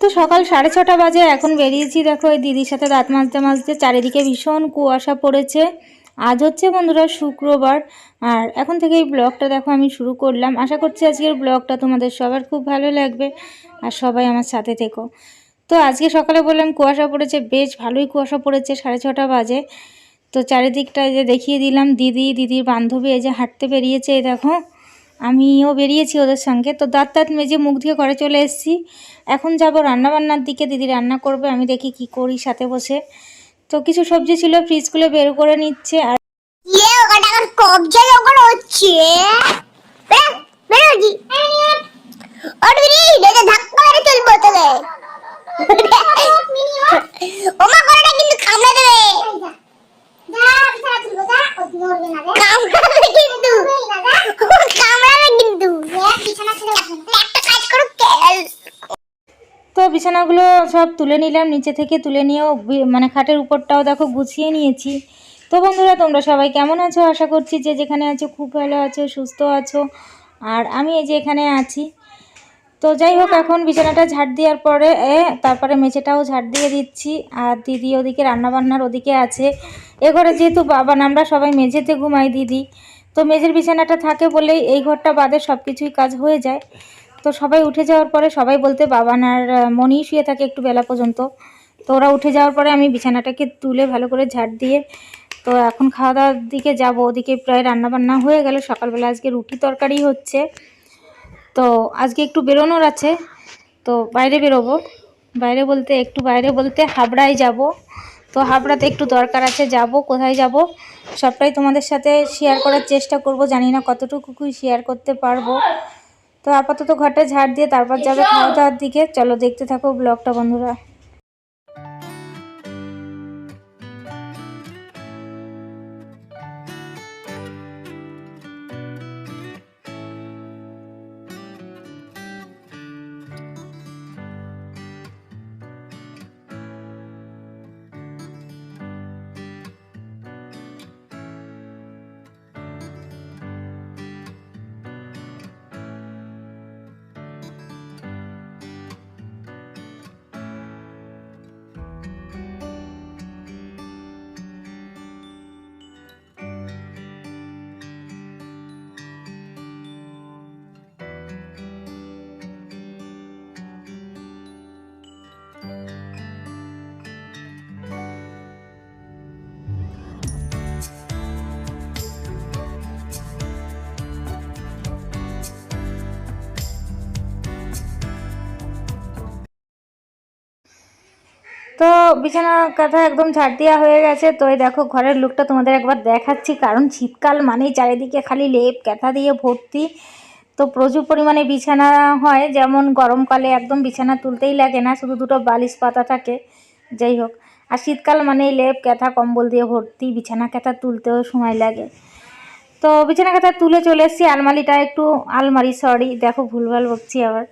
তো সকাল সাড়ে ছটা বাজে, এখন বেরিয়েছি দেখো এই দিদির সাথে দাঁত মাজতে মাজতে চারিদিকে ভীষণ কুয়াশা পড়েছে। আজ হচ্ছে বন্ধুরা শুক্রবার, আর এখন থেকে এই ব্লগটা দেখো আমি শুরু করলাম। আশা করছি আজকের ব্লগটা তোমাদের সবার খুব ভালো লাগবে, আর সবাই আমার সাথে থেকো। তো আজকে সকালে বললাম কুয়াশা পড়েছে, বেশ ভালোই কুয়াশা পড়েছে সাড়ে ছটা বাজে। তো চারিদিকটা যে দেখিয়ে দিলাম দিদি, দিদির বান্ধবী এই যে হাঁটতে বেরিয়েছে এই দেখো। আমিও বেরিয়েছি ওদের সঙ্গে তো দাঁত দাঁত মেজে মুখ দিয়ে ঘরে চলে এসেছি এখন যাব রান্নাবান্নার দিকে দিদি রান্না করবে আমি দেখি কি করি সাথে বসে তো কিছু সবজি ছিল ফ্রিজগুলো বের করে নিচ্ছে আর ইয়ে ওমা কিন্তু কামড়ে দেবে। তো বিছানাগুলো সব তুলে নিলাম, নিচে থেকে তুলে নিয়েও মানে খাটের উপরটাও দেখো গুছিয়ে নিয়েছি। তো বন্ধুরা, তোমরা সবাই কেমন আছো? আশা করছি যে যেখানে আছো খুব ভালো আছো, সুস্থ আছো। আর আমি এই যে এখানে আছি। তো যাই হোক এখন বিছানাটা ঝাড় দেওয়ার পরে তারপরে মেঝেটাও ঝাড় দিয়ে দিচ্ছি। আর দিদি ওদিকে রান্নাবান্নার ওদিকে আছে। এ ঘরে যেহেতু বাবা আমরা সবাই মেঝেতে ঘুমাই দিদি। তো মেঝের বিছানাটা থাকে বলেই এই ঘরটা বাদে সব কিছুই কাজ হয়ে যায়। তো সবাই উঠে যাওয়ার পরে সবাই বলতে বাবান আর আহ, মনি শুয়ে থাকে একটু বেলা পর্যন্ত। তো ওরা উঠে যাওয়ার পরে আমি বিছানাটাকে তুলে ভালো করে ঝাড় দিয়ে তো এখন খাওয়া দাওয়ার দিকে যাব। ওদিকে প্রায় রান্নাবান্না হয়ে গেল। সকালবেলা আজকে রুটি তরকারি হচ্ছে। তো আজকে একটু বেরোনোর আছে। তো বাইরে বেরোবো। বাইরে বলতে, একটু বাইরে বলতে হাবড়ায় যাব। তো হাবড়াতে একটু দরকার আছে, যাব। কোথায় যাব? সবটাই তোমাদের সাথে শেয়ার করার চেষ্টা করব। জানি না কতটুকুই শেয়ার করতে পারব। তো আপাতত ঘরটা ঝাড় দিয়ে তারপর যাবে খাওয়া দাওয়ার দিকে। চলো দেখতে থাকো ব্লগটা বন্ধুরা। তো বিছানা কাঁথা একদম ঝাড় দেওয়া হয়ে গেছে। তো এই দেখো, ঘরের লুকটা তোমাদের একবার দেখাচ্ছি। কারণ শীতকাল মানেই চারিদিকে খালি লেপ ক্যাথা দিয়ে ভর্তি। তো প্রচুর পরিমাণে বিছানা হয়, যেমন গরমকালে একদম বিছানা তুলতেই লাগে না, শুধু দুটো বালিশ পাতা থাকে। যাই হোক, আর শীতকাল মানেই লেপ ক্যাথা কম্বল দিয়ে ভর্তি, বিছানা ক্যাথা তুলতেও সময় লাগে। তো বিছানা কাঁথা তুলে চলে এসেছি, আলমারিটা একটু, আলমারি সরি দেখো ভুলভাল বকছি আবার।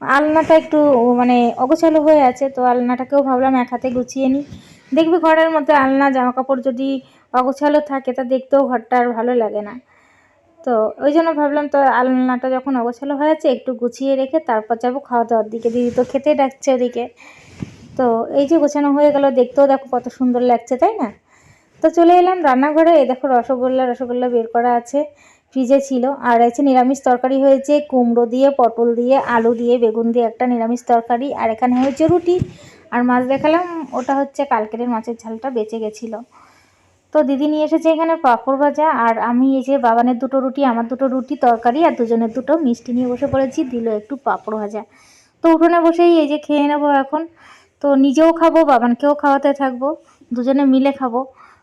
আলনাটা একটু মানে অগোছালো হয়ে আছে, তো আলনাটাকেও ভাবলাম এক হাতে গুছিয়ে নিই। দেখবি ঘরের মধ্যে আলনা জামা কাপড় যদি অগোছালো থাকে, তা দেখতেও ঘরটা আর ভালো লাগে না। তো ওই জন্য ভাবলাম, তো আলনাটা যখন অগোছালো হয়ে আছে, একটু গুছিয়ে রেখে তারপর যাব খাওয়া দাওয়ার দিকে। দিদি তো খেতে ডাকছে ওদিকে। তো এই যে গোছানো হয়ে গেল, দেখতেও দেখো কত সুন্দর লাগছে, তাই না? তো চলে এলাম রান্নাঘরে। এই দেখো রসগোল্লা রসগোল্লা বের করা আছে। ফ্রিজে ছিল। আর আছে নিরামিষ তরকারি হয়েছে, কুমড়ো দিয়ে, পটল দিয়ে, আলু দিয়ে, বেগুন দিয়ে একটা নিরামিষ তরকারি। আর এখানে হয়েছে রুটি। আর মাছ দেখালাম, ওটা হচ্ছে কালকের মাছের ঝালটা বেঁচে গেছিল। তো দিদি নিয়ে এসেছে এখানে পাঁপড় ভাজা। আর আমি এই যে বাবানের দুটো রুটি, আমার দুটো রুটি তরকারি আর দুজনের দুটো মিষ্টি নিয়ে বসে পড়েছি, দিল একটু পাঁপড় ভাজা। তো উঠোনে বসেই এই যে খেয়ে নেব এখন। তো নিজেও খাব, বাবানকেও খাওয়াতে থাকব, দুজনে মিলে খাব।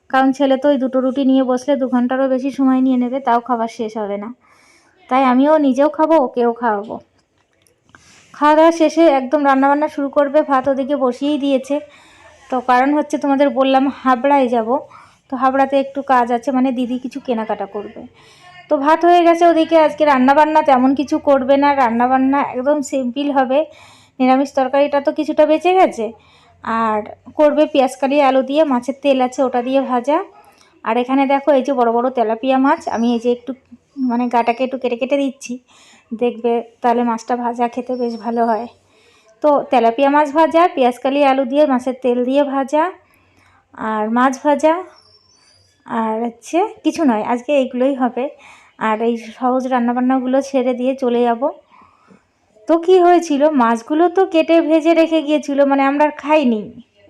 কারণ ছেলে তো ওই দুটো রুটি নিয়ে বসলে দু ঘন্টারও বেশি সময় নিয়ে নেবে, তাও খাবার শেষ হবে না। তাই আমিও নিজেও খাব, ওকেও খাওয়াবো। খাওয়া দাওয়া শেষে একদম রান্নাবান্না শুরু করবে, ভাত ওদিকে বসিয়েই দিয়েছে। তো কারণ হচ্ছে তোমাদের বললাম হাবড়ায় যাব, তো হাবড়াতে একটু কাজ আছে মানে দিদি কিছু কেনাকাটা করবে। তো ভাত হয়ে গেছে ওদিকে, আজকে রান্নাবান্না তেমন কিছু করবে না, রান্নাবান্না একদম সিম্পল হবে। নিরামিষ তরকারিটা তো কিছুটা বেঁচে গেছে। আর করবে পেঁয়াজ পেঁয়াজকালি আলু দিয়ে, মাছের তেল আছে ওটা দিয়ে ভাজা। আর এখানে দেখো এই যে বড় বড় তেলাপিয়া মাছ, আমি এই যে একটু মানে গাটাকে একটু কেটে কেটে দিচ্ছি। দেখবে তাহলে মাছটা ভাজা খেতে বেশ ভালো হয়। তো তেলাপিয়া মাছ ভাজা পেঁয়াজকালি আলু দিয়ে, মাছের তেল দিয়ে ভাজা, আর মাছ ভাজা। আর হচ্ছে কিছু নয়, আজকে এইগুলোই হবে। আর এই সহজ রান্নাবান্নাগুলো ছেড়ে দিয়ে চলে যাব। তো কি হয়েছিল? মাছগুলো তো কেটে ভেজে রেখে গিয়েছিল মানে আমরা আর খাইনি।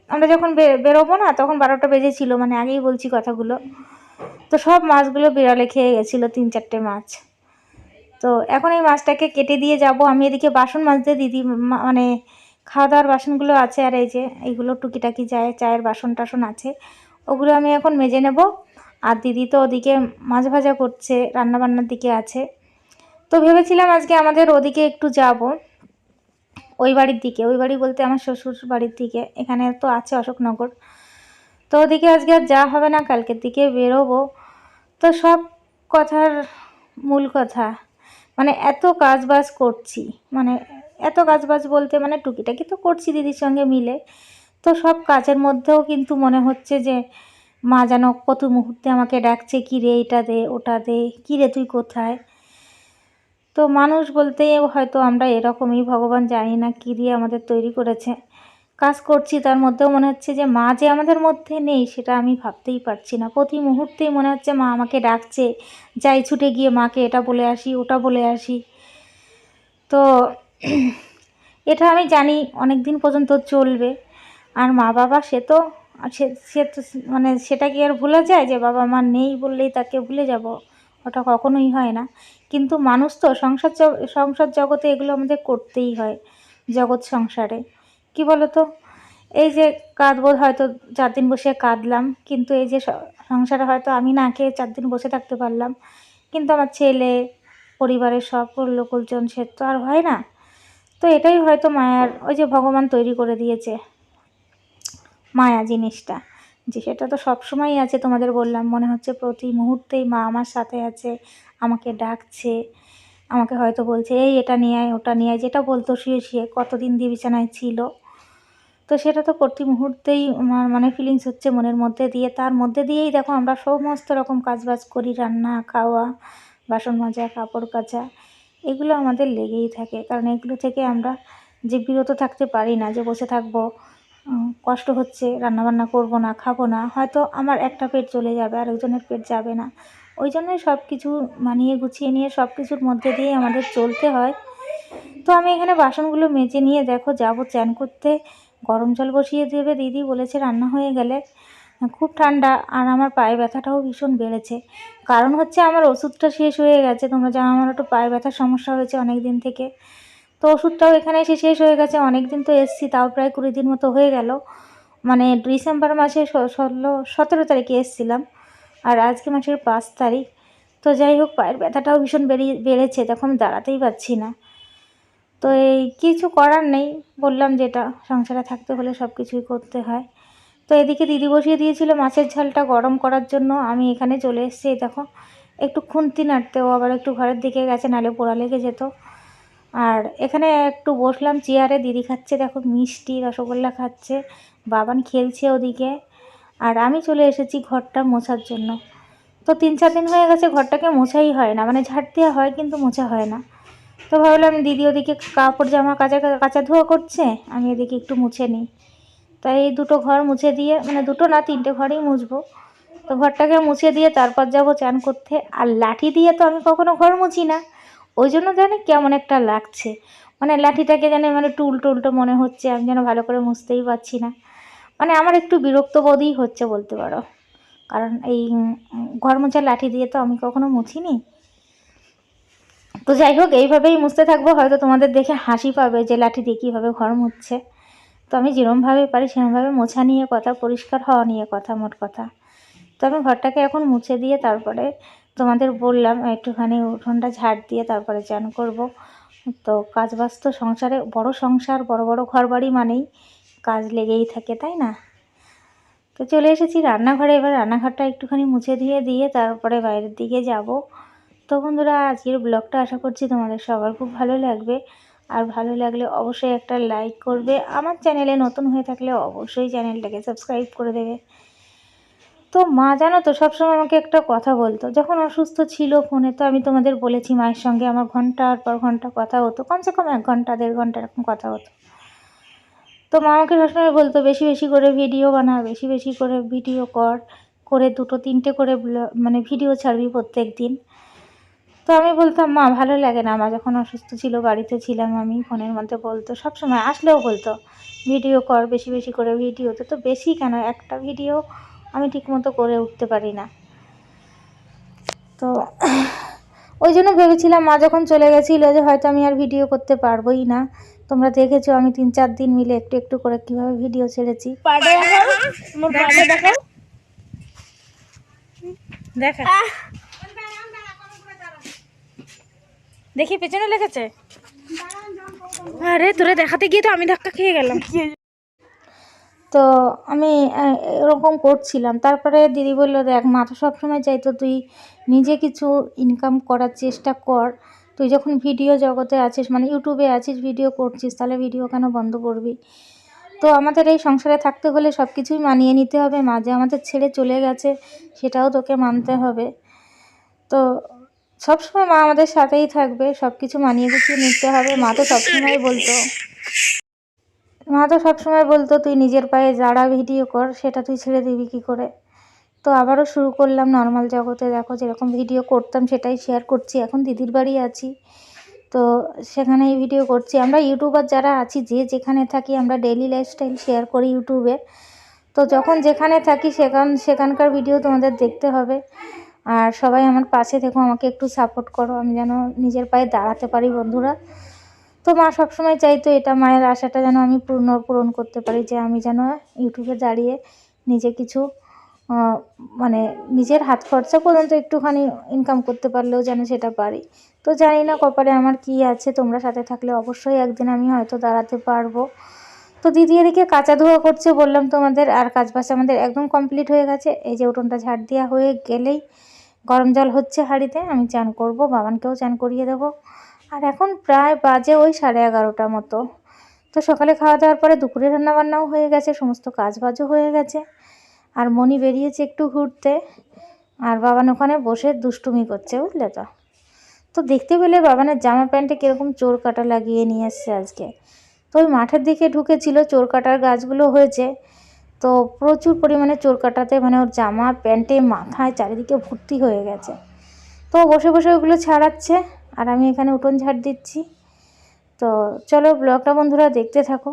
আমরা যখন বেরোবো না, তখন বারোটা বেজেছিল মানে আগেই বলছি কথাগুলো। তো সব মাছগুলো বিড়ালে খেয়ে গেছিল, তিন চারটে মাছ। তো এখন এই মাছটাকে কেটে দিয়ে যাব। আমি এদিকে বাসন মাজতে দিদি মানে খাওয়া দাওয়ার বাসনগুলো আছে, আর এই যে এইগুলো টুকিটাকি যায় চায়ের বাসন টাসন আছে, ওগুলো আমি এখন মেজে নেব। আর দিদি তো ওদিকে মাছ ভাজা করছে, রান্নাবান্নার দিকে আছে। তো ভেবেছিলাম আজকে আমাদের ওদিকে একটু যাব। ওই বাড়ির দিকে, ওই বাড়ি বলতে আমার শ্বশুর বাড়ির দিকে, এখানে তো আছে অশোকনগর। তো ওদিকে আজকে আর যা হবে না, কালকের দিকে বেরোবো। তো সব কথার মূল কথা মানে এত কাজ বাজ করছি মানে এত কাজ বাজ বলতে মানে টুকিটাকি তো করছি দিদির সঙ্গে মিলে। তো সব কাজের মধ্যেও কিন্তু মনে হচ্ছে যে, মা যেন কত মুহূর্তে আমাকে ডাকছে কী রে এটা দে, ওটা দে কী রে তুই কোথায়? তো মানুষ বলতে হয়তো আমরা এরকমই ভগবান জানি না কী দিয়ে আমাদের তৈরি করেছে। কাজ করছি, তার মধ্যেও মনে হচ্ছে যে মা যে আমাদের মধ্যে নেই, সেটা আমি ভাবতেই পারছি না। প্রতি মুহূর্তেই মনে হচ্ছে মা আমাকে ডাকছে, যাই ছুটে গিয়ে মাকে এটা বলে আসি, ওটা বলে আসি। তো এটা আমি জানি অনেক দিন পর্যন্ত চলবে। আর মা বাবা সে তো, সে সে তো মানে সেটা কি আর ভুলা যায় যে বাবা মা নেই বললেই তাকে ভুলে যাব? ওটা কখনোই হয় না। কিন্তু মানুষ তো সংসার সংসার জগতে এগুলো আমাদের করতেই হয়, জগৎ সংসারে। কি বলো তো এই যে কাঁদবো হয়তো চার দিন বসে কাঁদলাম, কিন্তু এই যে সংসারে হয়তো আমি না খেয়ে চার দিন বসে থাকতে পারলাম। কিন্তু আমার ছেলে, পরিবারের সব লোকজন সে তো আর হয় না। তো এটাই হয়তো মায়ার, ওই যে ভগবান তৈরি করে দিয়েছে, মায়া জিনিসটা। যে সেটা তো সবসময়ই আছে তোমাদের বললাম। মনে হচ্ছে প্রতি মুহূর্তেই মা আমার সাথে আছে, আমাকে ডাকছে, আমাকে হয়তো বলছে, এই এটা নিয়ে আয়, ওটা নিয়ে আয়। যেটা বলতো শুয়ে শুয়ে, কতদিন দিয়ে বিছানায় ছিল। তো সেটা তো প্রতি মুহূর্তেই আমার মানে ফিলিংস হচ্ছে মনের মধ্যে দিয়ে। তার মধ্যে দিয়েই দেখো আমরা সমস্ত রকম কাজবাজ করি, রান্না, খাওয়া, বাসন মাজা, কাপড় কাচা, এগুলো আমাদের লেগেই থাকে। কারণ এগুলো থেকে আমরা যে বিরত থাকতে পারি না যে বসে থাকব কষ্ট হচ্ছে, রান্নাবান্না করব না, খাব না, হয়তো আমার একটা পেট চলে যাবে আর একজনের পেট যাবে না। ওই জন্যই সব কিছু মানিয়ে গুছিয়ে নিয়ে সব কিছুর মধ্যে দিয়ে আমাদের চলতে হয়। তো আমি এখানে বাসনগুলো মেজে নিয়ে দেখো, যাব চ্যান করতে। গরম জল বসিয়ে দেবে, দিদি বলেছে রান্না হয়ে গেলে। খুব ঠান্ডা, আর আমার পায়ে ব্যথাটাও ভীষণ বেড়েছে। কারণ হচ্ছে আমার ওষুধটা শেষ হয়ে গেছে, তোমরা জানো আমার একটু পায়ে ব্যথার সমস্যা হয়েছে অনেক দিন থেকে। তো ওষুধটাও এখানে এসে শেষ হয়ে গেছে অনেক দিন তো এসছি, তাও প্রায় কুড়ি দিন মতো হয়ে গেল। মানে ডিসেম্বর মাসে ষোলো, সতেরো তারিখে এসেছিলাম, আর আজকে মাসের পাঁচ তারিখ। তো যাই হোক, পায়ের ব্যথাটাও ভীষণ বেরিয়ে বেড়েছে তখন দাঁড়াতেই পারছি না। তো এই কিছু করার নেই, বললাম যেটা সংসারে থাকতে হলে সব কিছুই করতে হয়। তো এদিকে দিদি বসিয়ে দিয়েছিল মাছের ঝালটা গরম করার জন্য, আমি এখানে চলে এসেছি দেখো। একটু খুন্তি নাড়তে, ও আবার একটু ঘরের দিকে গেছে নালে পোড়া লেগে যেত। আর এখানে একটু বসলাম, চেয়ারে দিদি খাচ্ছে, দেখো মিষ্টি রসগোল্লা খাচ্ছে, বাবান খেলছে ওদিকে। আর আমি চলে এসেছি ঘরটা মোছার জন্য। তো তিন চার দিন হয়ে গেছে ঘরটাকে মোছাই হয় না মানে ঝাড় দেওয়া হয় কিন্তু মোছা হয় না। তো ভাবলাম দিদি ওদিকে কাপড়, জামা, কাচা কাচা ধোয়া করছে, আমি এদিকে একটু মুছে নিই। তাই এই দুটো ঘর মুছে দিয়ে মানে দুটো না, তিনটে ঘরেই মুছবো। তো ঘরটাকে মুছে দিয়ে তারপর যাব চান করতে। আর লাঠি দিয়ে তো আমি কখনো ঘর মুছি না। ওই জন্য জানি কেমন একটা লাগছে। মানে লাঠিটাকে যেন মানে একটু উল্টো মনে হচ্ছে, আমি যেন ভালো করে মুছতেই পারছি না। মানে আমার একটু বিরক্ত বোধই হচ্ছে বলতে পারো। কারণ এই ঘর মোছা লাঠি দিয়ে তো আমি কখনো মুছিনি। তো যাই হোক, এইভাবেই মুছতে থাকব, হয়তো তোমাদের দেখে হাসি পাবে যে লাঠি দিয়ে কীভাবে ঘর মুছছে। তো আমি যেরমভাবে পারি সেরমভাবে মোছা নিয়ে কথা, পরিষ্কার হওয়া নিয়ে কথা, মোট কথা। তো আমি ঘরটাকে এখন মুছে দিয়ে তারপরে তোমাদের বললাম, একটুখানি উঠোনটা ঝাড় দিয়ে তারপরে চান করব। তো কাজ বাজ তো সংসারে, বড় সংসার, বড় বড় ঘর বাড়ি মানেই কাজ লেগেই থাকে, তাই না? তো চলে এসেছি রান্নাঘরে, এবার রান্নাঘরটা একটুখানি মুছে দিয়ে দিয়ে তারপরে বাইরের দিকে যাব। তো বন্ধুরা, আজকের ব্লগটা আশা করছি তোমাদের সবার খুব ভালো লাগবে। আর ভালো লাগলে অবশ্যই একটা লাইক করবে। আমার চ্যানেলে নতুন হয়ে থাকলে অবশ্যই চ্যানেলটাকে সাবস্ক্রাইব করে দেবে। তো মা জানো তো, সবসময় আমাকে একটা কথা বলতো। যখন অসুস্থ ছিল ফোনে, তো আমি তোমাদের বলেছি মায়ের সঙ্গে আমার ঘণ্টার পর ঘণ্টা কথা হতো। কমসে কম এক ঘণ্টা, দেড় ঘণ্টা এরকম কথা হতো। তো মা আমাকে সবসময় বলতো, বেশি বেশি করে ভিডিও বানা, বেশি বেশি করে ভিডিও কর, করে দুটো, তিনটে করে মানে ভিডিও ছাড়বি প্রত্যেক দিন। তো আমি বলতাম, মা, ভালো লাগে না মা, যখন অসুস্থ ছিল, বাড়িতে ছিলাম আমি ফোনের মধ্যে বলতো। সব সময় আসলেও বলতো, ভিডিও কর, বেশি বেশি করে ভিডিও। তো তো বেশি কেন? একটা ভিডিও আমি ঠিকমতো করে উঠতে পারি না। তো ওই জন্য ভেবেছিলাম মা যখন চলে গেছিল যে হয়তো আমি আর ভিডিও করতে পারবোই না। তোমরা দেখেছ আমি তিন চার দিন মিলে একটু একটু করে কীভাবে ভিডিও ছেড়েছি। দেখা দেখি। পেছনে লেগেছে। আরে তোরা দেখাতে গিয়ে তো আমি ধাক্কা খেয়ে গেলাম। তো আমি এরকম করছিলাম। তারপরে দিদি বলল, দেখ, মা তো সবসময় চাইতো তুই নিজে কিছু ইনকাম করার চেষ্টা কর। তুই যখন ভিডিও জগতে আছিস মানে ইউটিউবে আছিস ভিডিও করছিস, তাহলে ভিডিও কেন বন্ধ করবি? তো আমাদের এই সংসারে থাকতে হলে সব কিছুই মানিয়ে নিতে হবে। মাঝে আমাদের ছেড়ে চলে গেছে, সেটাও তোকে মানতে হবে। তো সবসময় মা আমাদের সাথেই থাকবে সব কিছু মানিয়ে গুছিয়ে নিতে হবে। মা তো সবসময় বলতো। মা তো সবসময় বলতো, তুই নিজের পায়ে যারা ভিডিও কর, সেটা তুই ছেড়ে দিবি কী করে? তো আবারও শুরু করলাম নর্মাল জগতে, দেখো যেরকম ভিডিও করতাম সেটাই শেয়ার করছি। এখন দিদির বাড়ি আছি। তো সেখানেই ভিডিও করছি। আমরা ইউটিউবার যারা আছি, যে যেখানে থাকি, আমরা ডেইলি লাইফস্টাইল শেয়ার করি ইউটিউবে তো যখন যেখানে থাকি, সেখান, সেখানকার ভিডিও তোমাদের দেখতে হবে। আর সবাই আমার পাশে থেকো, আমাকে একটু সাপোর্ট করো। আমি যেন নিজের পায়ে দাঁড়াতে পারি, বন্ধুরা। তো মা সবসময় চাইতো এটা মায়ের আশাটা যেন আমি পূর্ণ, পূরণ করতে পারি, যে আমি যেন ইউটিউবে দাঁড়িয়ে নিজে কিছু মানে নিজের হাত খরচা পর্যন্ত একটুখানি ইনকাম করতে পারলেও যেন সেটা পারি। তো জানি না কপালে আমার কি আছে, তোমরা সাথে থাকলে অবশ্যই একদিন আমি হয়তো দাঁড়াতে পারব। তো দিদি এদিকে কাঁচা ধোয়া করছে, বললাম তোমাদের আর কাজ বাজ আমাদের একদম কমপ্লিট হয়ে গেছে। এই যে উঠোনটা ঝাড় দেওয়া হয়ে গেলেই গরম জল হচ্ছে হাঁড়িতে, আমি চান করব, বাবানকেও চান করিয়ে দেবো। আর এখন প্রায় বাজে ওই সাড়ে এগারোটা মতো। তো সকালে খাওয়া দাওয়ার পরে দুপুরে রান্নাবান্নাও হয়ে গেছে, সমস্ত কাজ বাজও হয়ে গেছে। আর মনি বেরিয়েছে একটু ঘুরতে। আর বাবান ওখানে বসে দুষ্টুমি করছে, বুঝলে তো? তো দেখতে পেলে বাবানের জামা প্যান্টে কীরকম চোর কাটা লাগিয়ে নিয়ে এসছে আজকে। তো ওই মাঠের দিকে ঢুকেছিল, চোর কাটার গাছগুলো হয়েছে। তো প্রচুর পরিমাণে চোর কাটাতে মানে ওর জামা প্যান্টে মাথায় চারিদিকে ভর্তি হয়ে গেছে। তো বসে বসে ওগুলো ছাড়াচ্ছে। আর আমি এখানে উঠোন ঝাড় দিচ্ছি। তো চলো ব্লগটা বন্ধুরা দেখতে থাকো।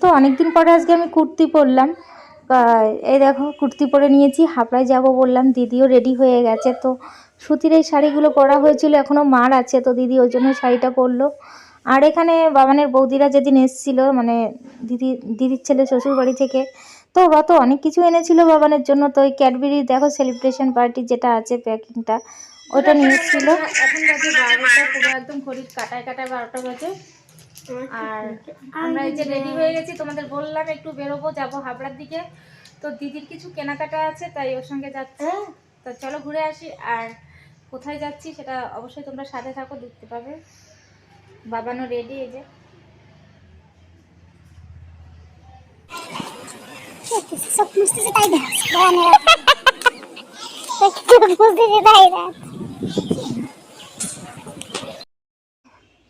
তো অনেক দিন পরে আজকে আমি কুর্তি পরলাম। এই দেখো, কুর্তি পরে নিয়েছি, হাফড়ায় যাব বললাম, দিদিও রেডি হয়ে গেছে। তো সুতির এই শাড়িগুলো পরা হয়েছিল এখনও মার আছে, তো দিদি ওই জন্য শাড়িটা পরলো। আর এখানে বাবানের বৌদিরা যেদিন এসেছিল মানে দিদি, দিদির ছেলে শ্বশুর বাড়ি থেকে, তো ওরা তো অনেক কিছু এনেছিল বাবানের জন্য। তো ওই ক্যাডবেরি দেখো সেলিব্রেশন পার্টি যেটা আছে প্যাকিংটা ওটা নিয়ে এসেছিল এখন বাজে বারোটা, পুরো একদম ঘড়ির কাটায় কাটায় বারোটা বাজে। আর আমরা এই যে রেডি হয়ে গেছি তোমাদের বললাম একটু বেরোবো যাব হাবড়ার দিকে। তো দিদির কিছু কেনাকাটা আছে তাই ওর সঙ্গে যাচ্ছি। তো চলো ঘুরে আসি আর কোথায় যাচ্ছি সেটা অবশ্যই তোমরা সাথে থাকো দেখতে পাবে। বাবানও রেডি এই যে। সব বুঝতেছে তাই দেখ বুঝতেছে তাই দেখ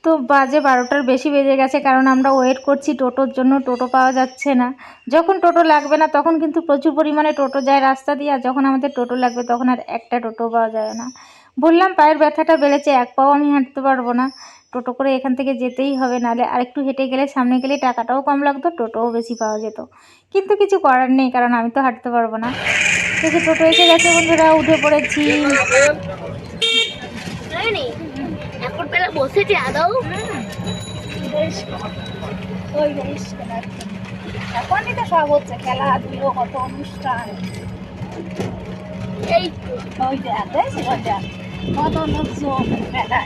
তো বাজে বারোটার বেশি বেজে গেছে কারণ আমরা ওয়েট করছি টোটোর জন্য টোটো পাওয়া যাচ্ছে না যখন টোটো লাগবে না তখন কিন্তু প্রচুর পরিমাণে টোটো যায় রাস্তা দিয়ে আর যখন আমাদের টোটো লাগবে তখন আর একটা টোটো পাওয়া যায় না বললাম পায়ের ব্যথাটা বেড়েছে এক পাও আমি হাঁটতে পারব না টোটো করে এখান থেকে যেতেই হবে নাহলে আরেকটু হেঁটে গেলে সামনে গেলে টাকাটাও কম লাগতো টোটোও বেশি পাওয়া যেত কিন্তু কিছু করার নেই কারণ আমি তো হাঁটতে পারব না থেকে টোটো এসে গেছে বন্ধুরা উঠে পড়েছি এখন বসেছি আদৌ এখনই তো সব হচ্ছে খেলাধুলো কত অনুষ্ঠান। এই ওই যে দেখছি ওই কত লোকজন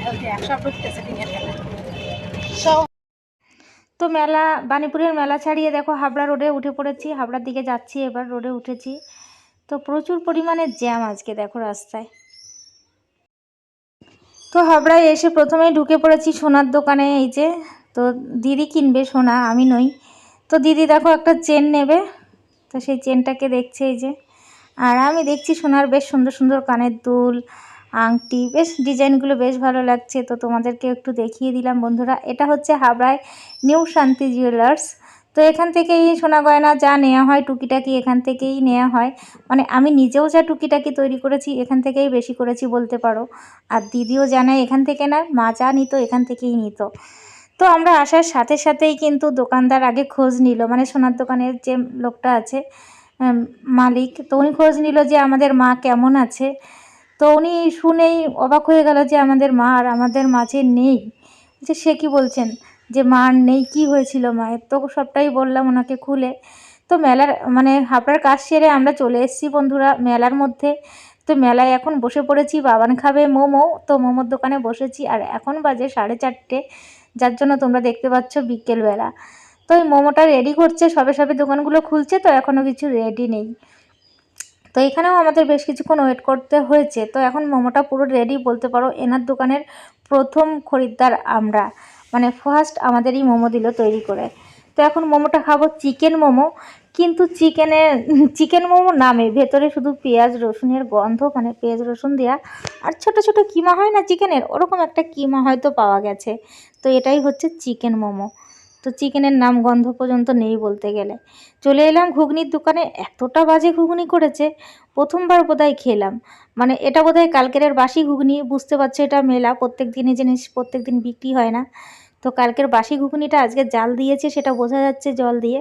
ওই সব ঢুকতেছে দিনের সব তো মেলা বানিপুরের মেলা ছাড়িয়ে দেখো হাবড়া রোডে উঠে পড়েছি হাবড়ার দিকে যাচ্ছি এবার রোডে উঠেছি। তো প্রচুর পরিমাণে জ্যাম আজকে দেখো রাস্তায়। তো হাবড়ায় এসে প্রথমেই ঢুকে পড়েছি সোনার দোকানে, এই যে। তো দিদি কিনবে সোনা, আমি নই। তো দিদি দেখো একটা চেন নেবে, তো সেই চেনটাকে দেখছে এই যে। আর আমি দেখছি সোনার বেশ সুন্দর সুন্দর কানের দুল, আংটি, বেশ ডিজাইনগুলো বেশ ভালো লাগছে। তো তোমাদেরকে একটু দেখিয়ে দিলাম বন্ধুরা। এটা হচ্ছে হাবড়ায় নিউ শান্তি জুয়েলার্স। তো এখান থেকেই সোনা গয়না যা নেওয়া হয় টুকিটাকি এখান থেকেই নেওয়া হয়। মানে আমি নিজেও যা টুকিটাকি তৈরি করেছি এখান থেকেই বেশি করেছি বলতে পারো। আর দিদিও জানায় এখান থেকে না, মা যা নিত এখান থেকেই নিত। তো আমরা আসার সাথে সাথেই কিন্তু দোকানদার আগে খোঁজ নিল। মানে সোনার দোকানের যে লোকটা আছে মালিক, তো উনি খোঁজ নিল যে আমাদের মা কেমন আছে। তো উনি শুনেই অবাক হয়ে গেল যে আমাদের মা আর আমাদের মাঝে নেই। যে সে কি বলছেন? যে মার নেই, কি হয়েছিল মায়ের? তো সবটাই বললাম ওনাকে খুলে। তো মেলার মানে হাবড়ার কাজ সেরে আমরা চলে এসেছি বন্ধুরা মেলার মধ্যে। তো মেলায় এখন বসে পড়েছি, বাবান খাবে, মোমো। তো মোমোর দোকানে বসেছি আর এখন বাজে সাড়ে চারটে। যার জন্য তোমরা দেখতে পাচ্ছ বিকেলবেলা। তো এই মোমোটা রেডি করছে, সবে সবে দোকানগুলো খুলছে, তো এখনও কিছু রেডি নেই। তো এখানেও আমাদের বেশ কিছুক্ষণ ওয়েট করতে হয়েছে। তো এখন মোমোটা পুরো রেডি বলতে পারো, এনার দোকানের প্রথম খরিদ্দার আমরা। মানে ফার্স্ট আমাদেরই মোমো দিল তৈরি করে। তো এখন মোমোটা খাব চিকেন মোমো, কিন্তু চিকেনে চিকেন মোমো নামে, ভেতরে শুধু পেঁয়াজ রসুনের গন্ধ মানে পেঁয়াজ রসুন দেওয়া আর ছোট ছোট কিমা হয় না চিকেনের ওরকম একটা কিমা হয়তো পাওয়া গেছে। তো এটাই হচ্ছে চিকেন মোমো। তো চিকেনের নাম গন্ধ পর্যন্ত নেই বলতে গেলে। চলে এলাম ঘুগনির দোকানে, এতটা বাজে ঘুগনি করেছে, প্রথমবার বোধহয় খেলাম। মানে এটা বোধহয় কালকের বাসি ঘুগনি, বুঝতে পারছ এটা মেলা, প্রত্যেক দিনই জিনিস প্রত্যেক দিন বিক্রি হয় না। কালকের বাসি ঘুগনিটা আজকে জাল দিয়েছে সেটা বোঝা যাচ্ছে জল দিয়ে।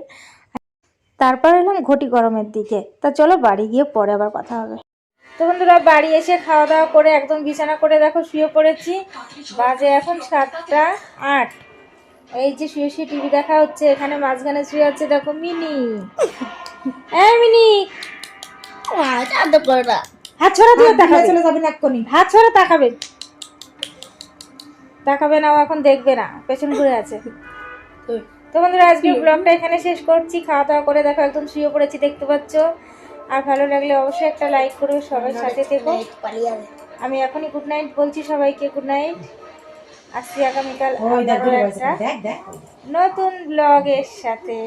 তারপর এলাম ঘটি গরমের দিকে। তা চলো বাড়ি গিয়ে পরে আবার কথা হবে। তো বন্ধুরা বাড়ি এসে খাওয়া দাওয়া করে একদম বিছানা করে দেখো শুয়ে পড়েছি। বাজে এখন সাতটা আট। এই যে শুয়ে শুয়ে টিভি দেখা হচ্ছে এখানে মাঝখানে শুয়ে আছে দেখো মিনি। এই মিনি! হাত ছড়া দিয়ে তাকাবে। চলে যাবে এক্ষুনি হাত ছড়া তাকাবে। তাকাবে না ও এখন দেখবে না পেছন ঘুরে আছে তো বন্ধুরা আজকে ব্লগটা এখানে শেষ করছি খাওয়া দাওয়া করে দেখো একদম শুয়ে পড়েছি দেখতে পাচ্ছ আর ভালো লাগলে অবশ্যই একটা লাইক করো সবাই সাথে যাবে আমি এখনই গুড নাইট বলছি সবাইকে গুড নাইট আসছি আগামীকাল নতুন ব্লগের সাথে।